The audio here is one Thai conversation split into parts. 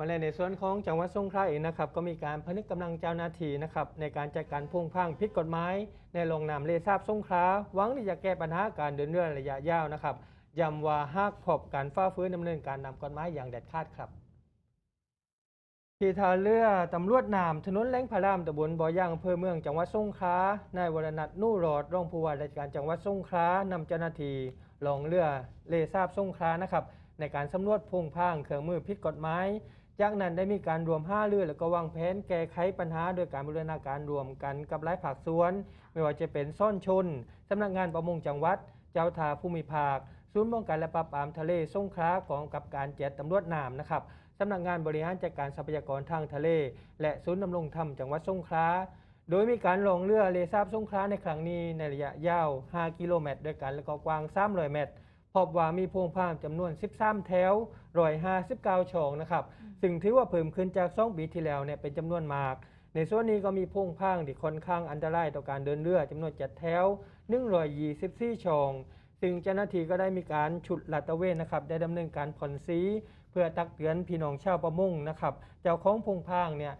มาเลยในส่วนของจังหวัดสงขลาเองนะครับก็มีการพนึกกำลังเจ้าหน้าที่นะครับในการจัดการพุ่งพังผิดกฎหมาย ในโรงนามเลซาบสงขลาหวังที่จะแก้ปัญหาการเดินเรือระยะยาวนะครับย้ำว่าหากพบการฟ้าฟื้นดำเนินการนำกฎหมายอย่างเด็ดขาดครับที่ท่าเรือตำรวจน้ำถนนแหลงพระรามตำบลบ่อย่างอำเภอเมืองจังหวัดสงขลานายวรนัทนู่รอดรองผู้ว่าราชการจังหวัดสงขลานำเจ้าหน้าที่ลงเรือเลซาบสงขลานะครับในการสำรวจพุ่งพังเครื่องมือผิดกฎหมาย จากนั้นได้มีการรวมห้าเรือแล้วก็วางแผนแก้ไขปัญหาโดยการบูรณาการรวมกันกับหลายภาคส่วน ไม่ว่าจะเป็นซ่อนชนสำนักงานประมงจังหวัด เจ้าท่าภูมิภาค ศูนย์ป้องกันและปราบปรามทะเลสงขลากองกับการเจ็ดตำรวจน้ำนะครับสำนักงานบริหารจัดการทรัพยากรทางทะเล และศูนย์ดำรงธรรมจังหวัดสงขลาโดยมีการลงเรือเลซาบสงขลาในครั้งนี้ในระยะยาว 5 กิโลเมตร ด้วยกันและก็กว้าง300เมตร พบว่ามีพวงพางจำนวน 13 แถวรอย59ช่องนะครับซึ่งถือว่าเพิ่มขึ้นจาก2ปีที่แล้วเนี่ยเป็นจำนวนมาก ในส่วนนี้ก็มีพวงพางที่ค่อนข้างอันตรายต่อการเดินเรือจำนวน7แถว124ช่องซึ่งเจ้าหน้าที่ก็ได้มีการฉุดลาดตระเวนนะครับได้ดำเนินการผ่อนสีเพื่อตักเตือนพี่น้องชาวประมงนะครับเจ้าของพงพางเนี่ย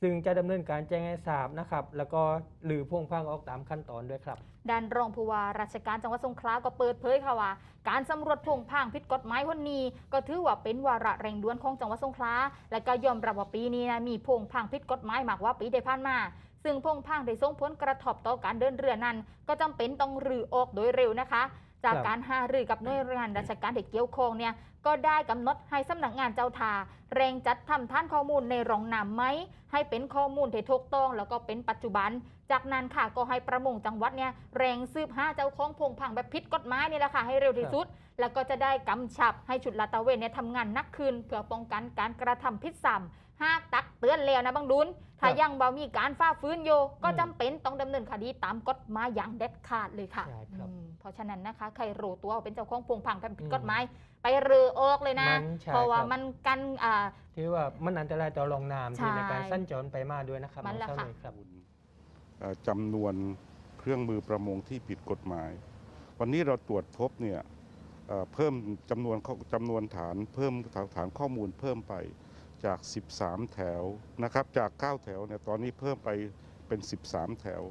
ซึ่งจะดำเนินการแจ้งให้ทราบนะครับ แล้วก็หรือพงพางออกตามขั้นตอนด้วยครับ ด้านรองผู้ว่าราชการจังหวัดสงขลาก็เปิดเผยค่ะว่า การสำรวจพงพางผิดกฎหมายวันนี้ ก็ถือว่าเป็นวาระเร่งด่วนของจังหวัดสงขลาและก็ยอมรับว่าปีนี้นะมีพงพางผิดกฎหมายมากกว่าปีที่ผ่านมาซึ่งพงพางได้ส่งผลกระทบต่อการเดินเรือนั้น ก็จำเป็นต้องรื้อออกโดยเร็วนะคะ จากครับการหารือกับหน่วยงานราชการที่เกี่ยวข้องเนี่ยก็ได้กำหนดให้สำนักงานเจ้าท่าเร่งจัดทำท่านข้อมูลในรองนำไหมให้เป็นข้อมูลที่ถูกต้อง แล้วก็เป็นปัจจุบัน จากนั้นค่ะก็ให้ประมงจังหวัดเนี่ยเร่งสืบหาเจ้าของพงพังแบบผิดกฎหมายนี่แหละค่ะให้เร็วที่สุด แล้วก็จะได้กำชับให้ชุดลาดตระเวนเนี่ยทำงานหนักขึ้นเพื่อป้องกันการกระทำผิดซ้ำ หากตักเตือนแล้วนะบางดุลถ้าครับยังบ่มีการฝ่าฟื้นอยู่ก็อืมจำเป็นต้องดำเนินคดีตามกฎหมายอย่างเด็ดขาดเลยค่ะใช่ครับอืมเพราะฉะนั้นนะคะ ใครรู้ตัวว่าเป็นเจ้าของพงพังแบบผิดอืมกฎหมายไปเรือออกเลยนะมันใช่เพราะว่าครับมันกันอ่าถือว่ามันอันตรายต่อรองน้ำที่ใช่ในการสั้นจรไปมาด้วยนะครับมันแหละองค่ะเยครับเอ่อจำนวนเครื่องมือประมงที่ผิดกฎหมาย วันนี้เราตรวจพบเนี่ยเอ่อเพิ่มจำนวนข้อจำนวนฐานเพิ่มฐานข้อมูลเพิ่มไป จาก 13 แถวนะครับจาก 9 แถวเนี่ยตอนนี้เพิ่มไปเป็น 13 แถว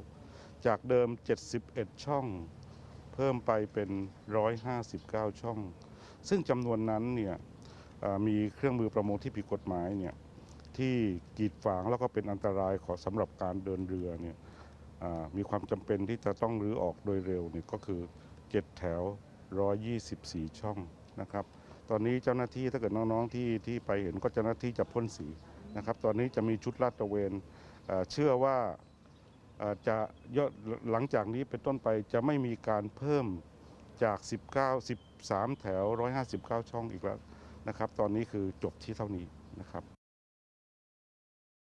จากเดิม 71 ช่อง เพิ่มไปเป็น 159 ช่อง ซึ่งจำนวนนั้นเนี่ยมีเครื่องมือประมงที่ผิดกฎหมายเนี่ยที่กีดขวางแล้วก็เป็นอันตรายขอสำหรับการเดินเรือเนี่ยมีความจำเป็นที่จะต้องรื้อออกโดยเร็วเนี่ยก็คือ 7 แถว 124 ช่องนะครับ ตอนนี้เจ้าหน้าที่ถ้าเกิดน้องๆที่ที่ไปเห็นก็เจ้าหน้าที่จะพ่นสีนะครับ ตอนนี้จะมีชุดลาดตระเวนเอ่อเชื่อว่าเอ่อจะยอดหลังจากนี้เป็นต้นไปจะไม่มีการเพิ่มจาก 19 13 แถว 159 ช่องอีกแล้วนะครับ ตอนนี้คือจบที่เท่านี้นะครับ